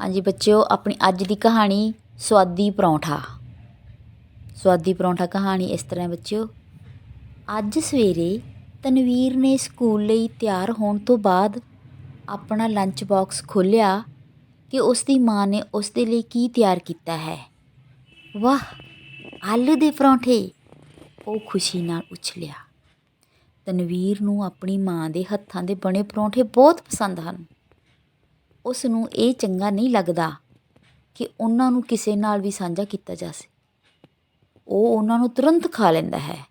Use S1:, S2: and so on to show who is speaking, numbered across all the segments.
S1: ਹਾਂਜੀ ਬੱਚਿਓ, ਆਪਣੀ ਅੱਜ ਦੀ ਕਹਾਣੀ ਸਵਾਦੀ ਪਰੌਂਠਾ। ਸਵਾਦੀ ਪਰੌਂਠਾ ਕਹਾਣੀ ਇਸ ਤਰ੍ਹਾਂ ਹੈ ਬੱਚਿਓ। ਅੱਜ ਸਵੇਰੇ ਤਨਵੀਰ ਨੇ ਸਕੂਲ ਲਈ ਤਿਆਰ ਹੋਣ ਤੋਂ ਬਾਅਦ ਆਪਣਾ ਲੰਚ ਬਾਕਸ ਖੋਲ੍ਹਿਆ ਕਿ ਉਸ ਦੀ ਮਾਂ ਨੇ ਉਸ ਦੇ ਲਈ ਕੀ ਤਿਆਰ ਕੀਤਾ ਹੈ। ਵਾਹ, ਆਲੂ ਦੇ ਪਰੌਂਠੇ! ਉਹ ਖੁਸ਼ੀ ਨਾਲ ਉਛਲਿਆ। ਤਨਵੀਰ ਨੂੰ ਆਪਣੀ ਮਾਂ ਦੇ ਹੱਥਾਂ ਦੇ ਬਣੇ ਪਰੌਂਠੇ ਬਹੁਤ ਪਸੰਦ ਹਨ। ਉਸ ਨੂੰ ਇਹ ਚੰਗਾ ਨਹੀਂ ਲੱਗਦਾ ਕਿ ਉਹਨਾਂ ਨੂੰ ਕਿਸੇ ਨਾਲ ਵੀ ਸਾਂਝਾ ਕੀਤਾ ਜਾਵੇ। ਉਹ ਉਹਨਾਂ ਨੂੰ ਤੁਰੰਤ ਖਾ ਲੈਂਦਾ ਹੈ।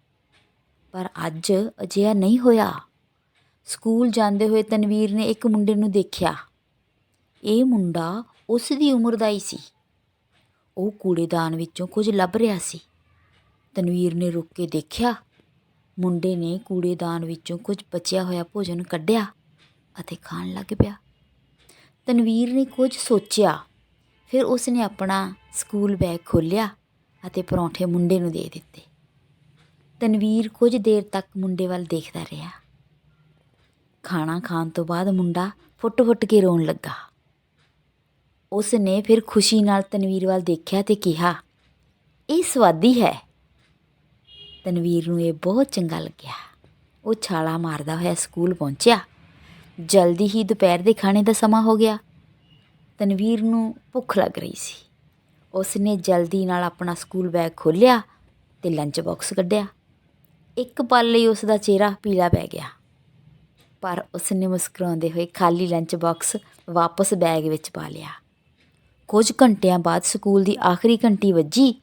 S1: ਪਰ ਅੱਜ ਅਜਿਹਾ ਨਹੀਂ ਹੋਇਆ। ਸਕੂਲ ਜਾਂਦੇ ਹੋਏ ਤਨਵੀਰ ਨੇ ਇੱਕ ਮੁੰਡੇ ਨੂੰ ਦੇਖਿਆ। ਇਹ ਮੁੰਡਾ ਉਸ ਦੀ ਉਮਰ ਦਾ ਹੀ ਸੀ। ਉਹ ਕੂੜੇਦਾਨ ਵਿੱਚੋਂ ਕੁਝ ਲੱਭ ਰਿਹਾ ਸੀ। ਤਨਵੀਰ ਨੇ ਰੁਕ ਕੇ ਦੇਖਿਆ। ਮੁੰਡੇ ਨੇ ਕੂੜੇਦਾਨ ਵਿੱਚੋਂ ਕੁਝ ਬਚਿਆ ਹੋਇਆ ਭੋਜਨ ਕੱਢਿਆ ਅਤੇ ਖਾਣ ਲੱਗ ਪਿਆ। ਤਨਵੀਰ ਨੇ ਕੁਝ ਸੋਚਿਆ। ਫਿਰ ਉਸ ਨੇ ਆਪਣਾ ਸਕੂਲ ਬੈਗ ਖੋਲ੍ਹਿਆ ਅਤੇ ਪਰੌਂਠੇ ਮੁੰਡੇ ਨੂੰ ਦੇ ਦਿੱਤੇ। ਤਨਵੀਰ ਕੁਝ ਦੇਰ ਤੱਕ ਮੁੰਡੇ ਵੱਲ ਦੇਖਦਾ ਰਿਹਾ। ਖਾਣਾ ਖਾਣ ਤੋਂ ਬਾਅਦ ਮੁੰਡਾ ਫੁੱਟ-ਫੁੱਟ ਕੇ ਰੋਣ ਲੱਗਾ। ਉਸ ਨੇ ਫਿਰ ਖੁਸ਼ੀ ਨਾਲ ਤਨਵੀਰ ਵੱਲ ਦੇਖਿਆ ਤੇ ਕਿਹਾ, ਇਹ ਸਵਾਦੀ ਹੈ। ਤਨਵੀਰ ਨੂੰ ਇਹ ਬਹੁਤ ਚੰਗਾ ਲੱਗਿਆ। ਉਹ ਛਾਲਾ ਮਾਰਦਾ ਹੋਇਆ ਸਕੂਲ ਪਹੁੰਚਿਆ। ਜਲਦੀ ਹੀ ਦੁਪਹਿਰ ਦੇ ਖਾਣੇ ਦਾ ਸਮਾਂ ਹੋ ਗਿਆ। ਤਨਵੀਰ ਨੂੰ ਭੁੱਖ ਲੱਗ ਰਹੀ ਸੀ। ਉਸ ਨੇ ਜਲਦੀ ਨਾਲ ਆਪਣਾ ਸਕੂਲ ਬੈਗ ਖੋਲ੍ਹਿਆ ਤੇ ਲੰਚ ਬਾਕਸ ਕੱਢਿਆ। ਇੱਕ ਪਲ ਲਈ ਉਸ ਦਾ ਚਿਹਰਾ ਪੀਲਾ ਪੈ ਗਿਆ। ਪਰ ਉਸ ਨੇ ਮੁਸਕਰਾਉਂਦੇ ਹੋਏ ਖਾਲੀ ਲੰਚ ਬਾਕਸ ਵਾਪਸ ਬੈਗ ਵਿੱਚ ਪਾ ਲਿਆ। ਕੁਝ ਘੰਟਿਆਂ ਬਾਅਦ ਸਕੂਲ ਦੀ ਆਖਰੀ ਘੰਟੀ ਵੱਜੀ।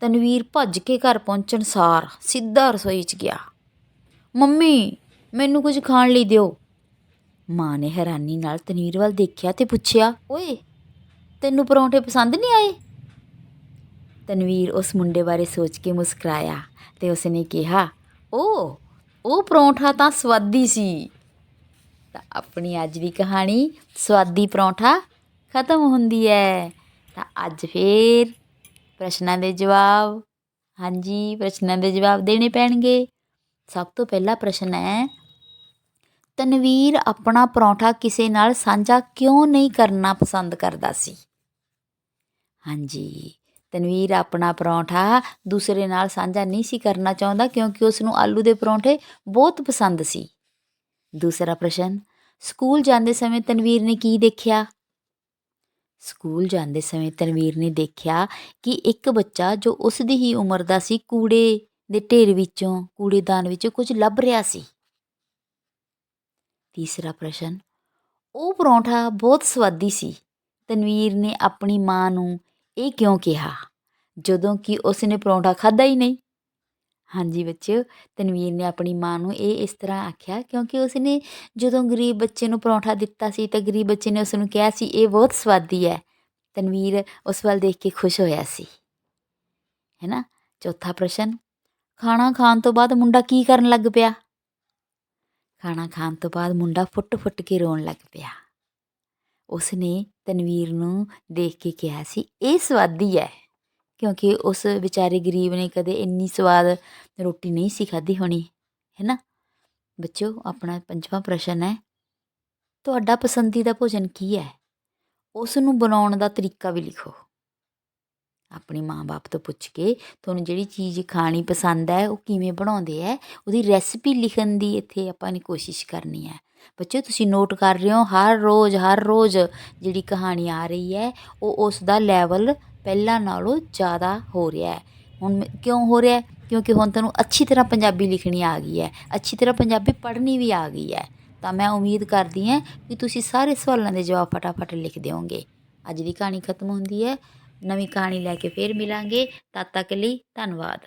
S1: ਤਨਵੀਰ ਭੱਜ ਕੇ ਘਰ ਪਹੁੰਚਣ ਸਾਰ ਸਿੱਧਾ ਰਸੋਈ 'ਚ ਗਿਆ। ਮੰਮੀ, ਮੈਨੂੰ ਕੁਝ ਖਾਣ ਲਈ ਦਿਓ। ਮਾਂ ਨੇ ਹੈਰਾਨੀ ਨਾਲ ਤਨਵੀਰ ਵੱਲ ਦੇਖਿਆ ਤੇ ਪੁੱਛਿਆ, ਓਏ, ਤੈਨੂੰ ਪਰੌਂਠੇ ਪਸੰਦ ਨਹੀਂ ਆਏ? ਤਨਵੀਰ ਉਸ ਮੁੰਡੇ ਬਾਰੇ ਸੋਚ ਕੇ ਮੁਸਕਰਾਇਆ ਤੇ ਉਸਨੇ ਕਿਹਾ ਓ ਉਹ ਪਰੌਂਠਾ ਤਾਂ ਸਵਾਦੀ ਸੀ। ਤਾਂ ਆਪਣੀ ਅੱਜ ਦੀ ਕਹਾਣੀ, ਸਵਾਦੀ ਪਰੌਂਠਾ ਖਤਮ ਹੁੰਦੀ ਹੈ ਤਾਂ ਅੱਜ ਫੇਰ ਪ੍ਰਸ਼ਨਾਂ ਦੇ ਜਵਾਬ, ਹਾਂਜੀ, ਪ੍ਰਸ਼ਨਾਂ ਦੇ ਜਵਾਬ ਦੇਣੇ ਪੈਣਗੇ। ਸਭ ਤੋਂ ਪਹਿਲਾ ਪ੍ਰਸ਼ਨ ਹੈ ਤਨਵੀਰ ਆਪਣਾ ਪਰੌਂਠਾ ਕਿਸੇ ਨਾਲ ਸਾਂਝਾ ਕਿਉਂ ਨਹੀਂ ਕਰਨਾ ਪਸੰਦ ਕਰਦਾ ਸੀ? ਹਾਂਜੀ, ਤਨਵੀਰ ਆਪਣਾ ਪਰੌਂਠਾ ਦੂਸਰੇ ਨਾਲ ਸਾਂਝਾ ਨਹੀਂ ਸੀ ਕਰਨਾ ਚਾਹੁੰਦਾ ਕਿਉਂਕਿ ਉਸ ਨੂੰ ਆਲੂ ਦੇ ਪਰੌਂਠੇ ਬਹੁਤ ਪਸੰਦ ਸੀ। ਦੂਸਰਾ ਪ੍ਰਸ਼ਨ, ਸਕੂਲ ਜਾਂਦੇ ਸਮੇਂ ਤਨਵੀਰ ਨੇ ਕੀ ਦੇਖਿਆ? ਸਕੂਲ ਜਾਂਦੇ ਸਮੇਂ ਤਨਵੀਰ ਨੇ ਦੇਖਿਆ ਕਿ ਇੱਕ ਬੱਚਾ ਜੋ ਉਸ ਦੀ ਹੀ ਉਮਰ ਦਾ ਸੀ, ਕੂੜੇ ਦੇ ਢੇਰ ਵਿੱਚੋਂ, ਕੂੜੇਦਾਨ ਵਿੱਚੋਂ ਕੁਝ ਲੱਭ ਰਿਹਾ ਸੀ। ਤੀਸਰਾ ਪ੍ਰਸ਼ਨ, ਉਹ ਪਰੌਂਠਾ ਬਹੁਤ ਸਵਾਦੀ ਸੀ। ਤਨਵੀਰ ਨੇ ਆਪਣੀ ਮਾਂ ਨੂੰ ਇਹ ਕਿਉਂ ਕਿਹਾ? ਜਦੋਂ ਕਿ ਉਸ ਨੇ ਪਰੌਂਠਾ ਖਾਦਾ ਹੀ ਨਹੀਂ। ਹਾਂਜੀ ਬੱਚਿਓ, ਤਨਵੀਰ ਨੇ ਆਪਣੀ ਮਾਂ ਨੂੰ ਇਹ ਇਸ ਤਰ੍ਹਾਂ ਆਖਿਆ, ਕਿਉਂਕਿ ਉਸ ਨੇ ਜਦੋਂ ਗਰੀਬ ਬੱਚੇ ਨੂੰ ਪਰੌਂਠਾ ਦਿੱਤਾ ਸੀ, ਤਾਂ ਗਰੀਬ ਬੱਚੇ ਨੇ ਉਸ ਨੂੰ ਕਿਹਾ ਸੀ, ਇਹ ਬਹੁਤ ਸਵਾਦੀ ਹੈ। ਤਨਵੀਰ ਉਸ ਵੱਲ ਦੇਖ ਕੇ ਖੁਸ਼ ਹੋਇਆ ਸੀ। ਹੈ ਨਾ ਚੌਥਾ ਪ੍ਰਸ਼ਨ, ਖਾਣਾ ਖਾਣ ਤੋਂ ਬਾਅਦ ਮੁੰਡਾ ਕੀ ਕਰਨ ਲੱਗ ਪਿਆ? ਖਾਣਾ ਖਾਣ ਤੋਂ ਬਾਅਦ ਮੁੰਡਾ ਫੁੱਟ-ਫੁੱਟ ਕੇ ਰੋਣ ਲੱਗ ਪਿਆ। ਉਸ ਨੇ ਤਨਵੀਰ ਨੂੰ ਦੇਖ ਕੇ ਕਿਹਾ ਸੀ, ਇਹ ਸਵਾਦੀ ਹੈ ਕਿਉਂਕਿ ਉਸ ਵਿਚਾਰੇ ਗਰੀਬ ਨੇ ਕਦੇ ਇੰਨੀ ਸਵਾਦ ਰੋਟੀ ਨਹੀਂ ਸੀ ਖਾਧੀ ਹੋਣੀ, ਹੈ ਨਾ? ਬੱਚਿਓ, ਆਪਣਾ ਪੰਜਵਾਂ ਪ੍ਰਸ਼ਨ ਹੈ ਤੁਹਾਡਾ ਪਸੰਦੀਦਾ ਭੋਜਨ ਕੀ ਹੈ ਉਸ ਨੂੰ ਬਣਾਉਣ ਦਾ ਤਰੀਕਾ ਵੀ ਲਿਖੋ। ਆਪਣੇ ਮਾਂ-ਬਾਪ ਤੋਂ ਪੁੱਛ ਕੇ ਤੁਹਾਨੂੰ ਜਿਹੜੀ ਚੀਜ਼ ਖਾਣੀ ਪਸੰਦ ਹੈ, ਉਹ ਕਿਵੇਂ ਬਣਾਉਂਦੇ ਹੈ, ਉਹਦੀ ਰੈਸਪੀ ਲਿਖਣ ਦੀ ਇੱਥੇ ਆਪਾਂ ਨੇ ਕੋਸ਼ਿਸ਼ ਕਰਨੀ ਹੈ। ਬੱਚਿਓ, ਤੁਸੀਂ ਨੋਟ ਕਰ ਰਹੇ ਹੋ, ਹਰ ਰੋਜ਼ ਹਰ ਰੋਜ਼ ਜਿਹੜੀ ਕਹਾਣੀ ਆ ਰਹੀ ਹੈ, ਉਹ ਉਸ ਦਾ ਲੈਵਲ ਪਹਿਲਾਂ ਨਾਲੋਂ ਜ਼ਿਆਦਾ ਹੋ ਰਿਹਾ ਹੈ। ਹੁਣ ਕਿਉਂ ਹੋ ਰਿਹਾ ਕਿਉਂਕਿ ਹੁਣ ਤੁਹਾਨੂੰ ਅੱਛੀ ਤਰ੍ਹਾਂ ਪੰਜਾਬੀ ਲਿਖਣੀ ਆ ਗਈ ਹੈ, ਅੱਛੀ ਤਰ੍ਹਾਂ ਪੰਜਾਬੀ ਪੜ੍ਹਨੀ ਵੀ ਆ ਗਈ ਹੈ। ਤਾਂ ਮੈਂ ਉਮੀਦ ਕਰਦੀ ਹਾਂ ਕਿ ਤੁਸੀਂ ਸਾਰੇ ਸਵਾਲਾਂ ਦੇ ਜਵਾਬ ਫਟਾਫਟ ਲਿਖ ਦਿਓਗੇ। ਅੱਜ ਦੀ ਕਹਾਣੀ ਖਤਮ ਹੁੰਦੀ ਹੈ। ਨਵੀਂ ਕਹਾਣੀ ਲੈ ਕੇ ਫੇਰ ਮਿਲਾਂਗੇ। ਤਦ ਤੱਕ ਲਈ ਧੰਨਵਾਦ।